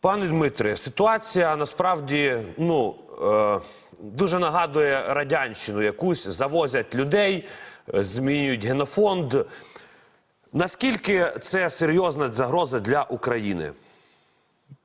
Пане Дмитре, ситуація насправді ну е, дуже нагадує радянщину якусь. Завозять людей, е, змінюють генофонд. Наскільки це серйозна загроза для України?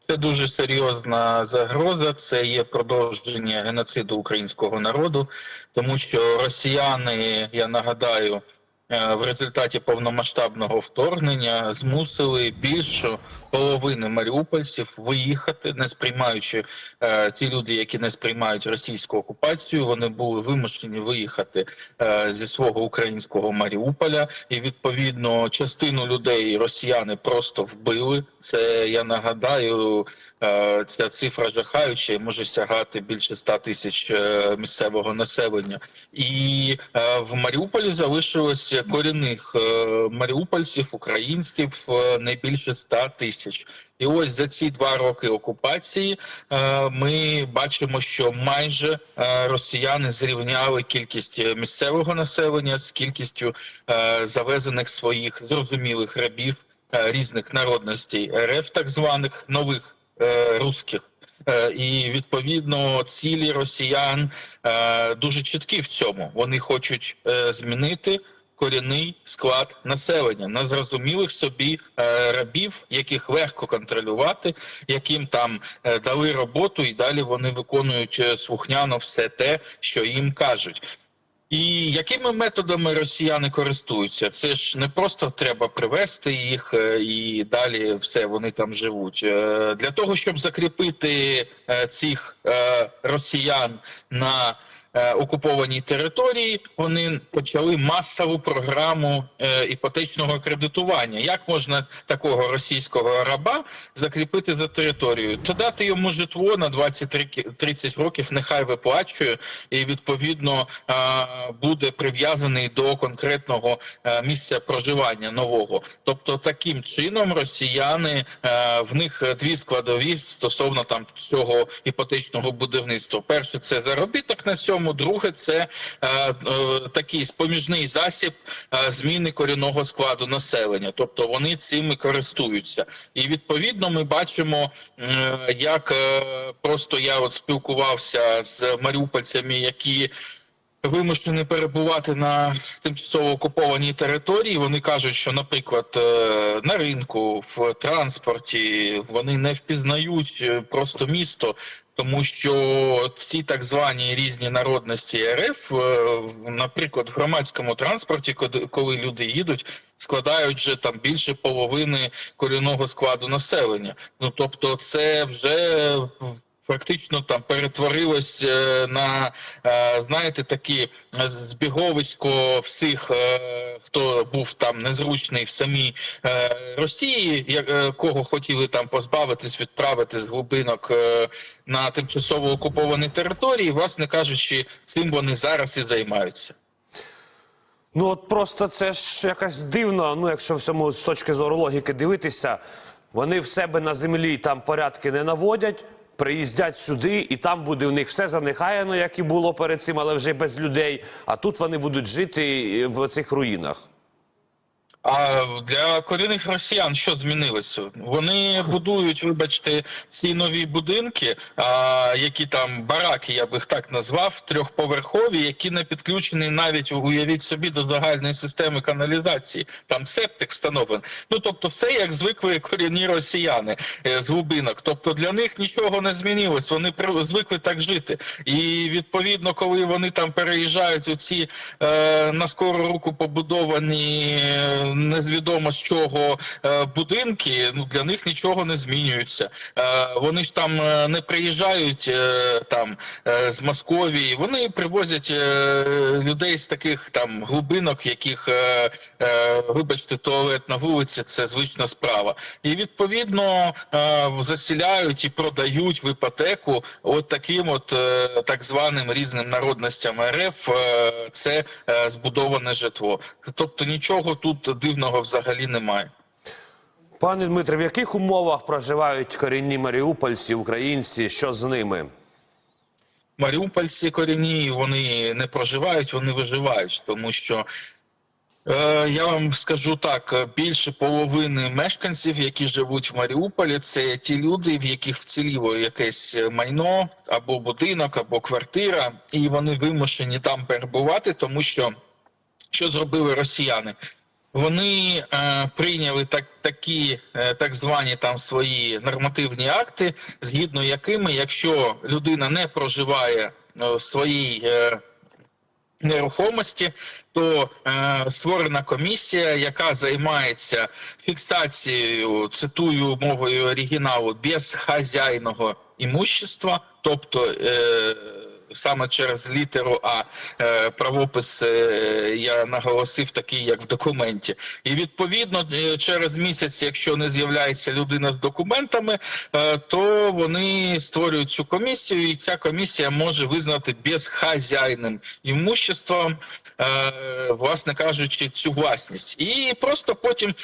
Це дуже серйозна загроза. Це є продовження геноциду українського народу, тому що росіяни, я нагадаю, в результаті повномасштабного вторгнення змусили більшу половини маріупольців виїхати, не сприймаючи е, ті люди, які не сприймають російську окупацію. Вони були вимушені виїхати е, зі свого українського Маріуполя, і відповідно частину людей росіяни просто вбили. Це я нагадаю, е, ця цифра жахаюча і може сягати більше 100 тисяч е, місцевого населення. І е, в Маріуполі залишилось корінних е, маріупольців, українців е, не більше 100 тисяч. І ось за ці два роки окупації е, ми бачимо, що майже росіяни зрівняли кількість місцевого населення з кількістю завезених своїх зрозумілих рабів різних народностей РФ, так званих нових русських. І відповідно цілі росіян дуже чіткі в цьому. Вони хочуть змінити корінний склад населення на зрозумілих собі е, рабів, яких легко контролювати, яким там е, дали роботу, і далі вони виконують е, слухняно все те, що їм кажуть. І якими методами росіяни користуються? Це ж не просто треба привести їх і далі все вони там живуть. Для того щоб закріпити цих росіян на окупованій території, вони почали масову програму е, іпотечного кредитування. Як можна такого російського раба закріпити за територією? То дати йому житло на 20-30 років, нехай виплачує, і відповідно е, буде прив'язаний до конкретного е, місця проживання нового. Тобто, таким чином росіяни е, в них дві складові стосовно там цього іпотечного будівництва. Перше це заробіток на цьому. Друге, це е, е, такий споміжний засіб е, зміни корінного складу населення. Тобто вони цим користуються. І відповідно ми бачимо, е, як е, просто я от спілкувався з маріупольцями, які вимушені перебувати на тимчасово окупованій території. Вони кажуть, що, наприклад, е, на ринку, в транспорті вони не впізнають е, просто місто. Тому що всі так звані різні народності РФ, е, наприклад, в громадському транспорті, коли- коли люди їдуть, складають вже там більше половини корінного складу населення. Ну тобто, це вже фактично там перетворилось е, на е, знаєте такі збіговисько всіх, е, хто був там незручний в самій Росії, кого хотіли там позбавитись, відправити з глибинок на тимчасово окуповані території, власне кажучи, цим вони зараз і займаються. Ну от просто це ж якось дивно. Ну, якщо всьому з точки зору логіки дивитися, вони в себе на землі там порядки не наводять, приїздять сюди, і там буде в них все занехаяно, як і було перед цим, але вже без людей. А тут вони будуть жити в цих руїнах. А для корінних росіян що змінилося? Вони будують, вибачте, ці нові будинки, а, які там бараки, я би їх так назвав, трьохповерхові, які не підключені навіть уявіть собі до загальної системи каналізації. Там септик встановлений. Ну тобто, все як звикли корінні росіяни е, з глибинок. Тобто для них нічого не змінилось. Вони звикли так жити. І відповідно, коли вони там переїжджають у ці е, на скору руку побудовані невідомо з чого е, будинки, ну для них нічого не змінюється. Е, вони ж там е, не приїжджають там з Московії. Вони привозять людей з таких там глибинок, яких вибачте, туалет на вулиці це звична справа. І відповідно засіляють і продають в іпотеку от таким от так званим різним народностям РФ. Це збудоване житло. Тобто нічого тут дивного взагалі немає. Пане Дмитре, в яких умовах проживають корінні маріупольці, українці? Що з ними? Маріупольці корінні вони не проживають, вони виживають, тому що Е, Я вам скажу так: більше половини мешканців, які живуть в Маріуполі, це ті люди, в яких вціліло якесь майно або будинок, або квартира, і вони вимушені там перебувати, тому що що зробили росіяни? Вони е, прийняли так, такі е, так звані там свої нормативні акти, згідно якими, якщо людина не проживає е, в своїй е, нерухомості, то е, створена комісія, яка займається фіксацією, цитую мовою оригіналу, безхазяйного імущества, тобто е, саме через літеру А е, правопис е, я наголосив такий, як в документі. І відповідно е, через місяць, якщо не з'являється людина з документами, то вони створюють цю комісію, і ця комісія може визнати безхазяйним імуществом, власне кажучи, цю власність. І просто потім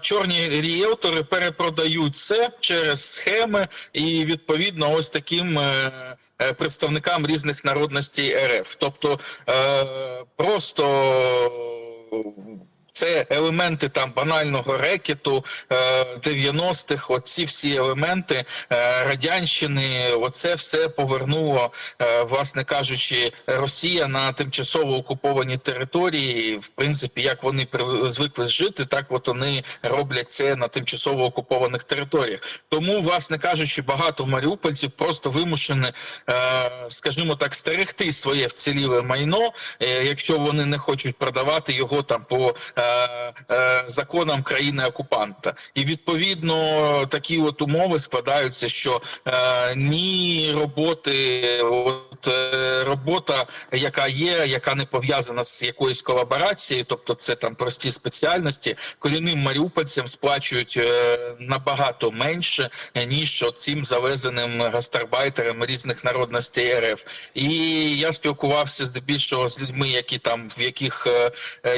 чорні ріелтори перепродають це через схеми, і відповідно ось таким. Е, Представникам різних народностей РФ, тобто е, просто це елементи там банального рекету е, 90-х, оці всі елементи е, радянщини, оце все повернуло, е, власне кажучи, Росія на тимчасово окуповані території. В принципі, як вони звикли жити, так от вони роблять це на тимчасово окупованих територіях. Тому, власне кажучи, багато маріупольців просто вимушені, е, скажімо так, стерегти своє вціліле майно, е, якщо вони не хочуть продавати його там по е, е, законам країни окупанта. І відповідно такі от умови складаються, що е, ні роботи, от е, робота, яка є, яка не пов'язана з якоюсь колаборацією, тобто це там прості спеціальності, корінним маріупольцям сплачують е, набагато менше е, ніж цим завезеним гастарбайтерам різних народностей РФ. І я спілкувався здебільшого з людьми, які там в яких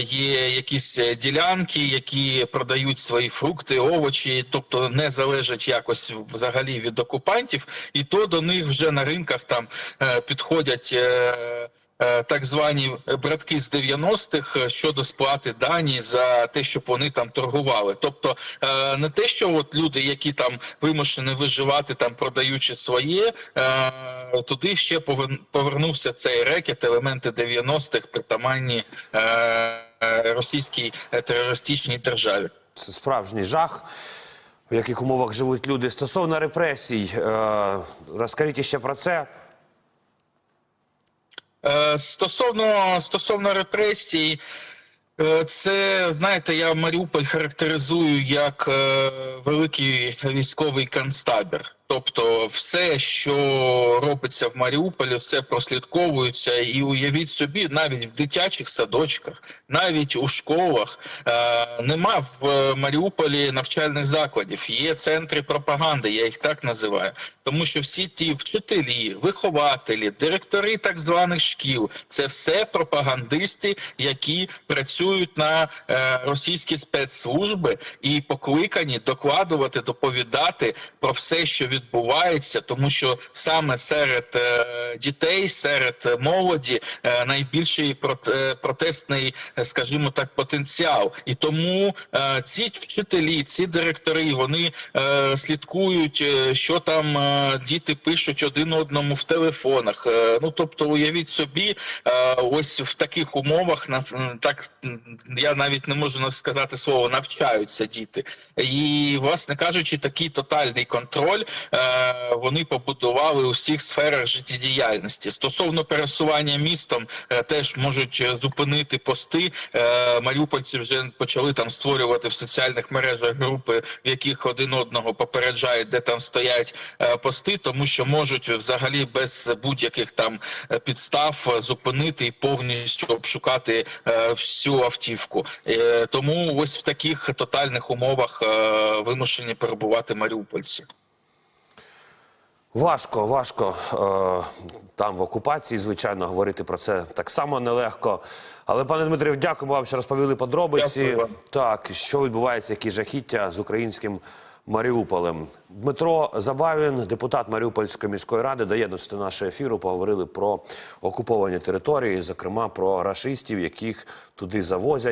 є якісь ділянки, які продають свої фрукти, овочі, тобто не залежать якось взагалі від окупантів, і то до них вже на ринках там підходять. е, е, Так звані братки з 90-х е, щодо сплати дані за те, щоб вони там торгували. Тобто не те, що от люди, які там вимушені виживати, там продаючи своє, туди ще повер- повернувся цей рекет, елементи 90-х, притаманні російській терористичній державі. Це справжній жах, в яких умовах живуть люди. Стосовно репресій, розкажіть ще про це. Е, Стосовно стосовно репресій, е, це знаєте, я Маріуполь характеризую як е, великий військовий концтабір. Тобто, все, що робиться в Маріуполі, все прослідковується, і уявіть собі, навіть в дитячих садочках, навіть у школах е, нема в Маріуполі навчальних закладів. Є центри пропаганди, я їх так називаю, тому що всі ті вчителі, вихователі, директори так званих шкіл це все пропагандисти, які працюють на е, російські спецслужби і покликані докладувати, доповідати про все, що відбувається, тому що саме серед е, дітей, серед молоді е, найбільший е, протестний, скажімо так, потенціал. І тому ці вчителі, ці директори, вони слідкують, що там діти пишуть один одному в телефонах. Ну тобто, уявіть собі, ось в таких умовах так я навіть не можу сказати слово навчаються діти. І, власне кажучи, такий тотальний контроль вони побудували у всіх сферах життєдіяльності. Стосовно пересування містом, е, теж можуть е, зупинити пости. Е, Маріупольці вже почали там створювати в соціальних мережах групи, в яких один одного попереджають, де там стоять е, пости, тому що можуть взагалі без будь-яких там е, підстав е, зупинити і повністю обшукати е, всю автівку. Е, Тому ось в таких тотальних умовах е, вимушені перебувати маріупольці. Важко, важко е, там в окупації, звичайно, говорити про це так само нелегко. Але, пане Дмитрів, дякуємо вам, що розповіли подробиці. Дякую. Так, що відбувається, які жахіття з українським Маріуполем. Дмитро Забавін, депутат Маріупольської міської ради, доєднався до нашого ефіру. Поговорили про окуповані території, зокрема про рашистів, яких туди завозять.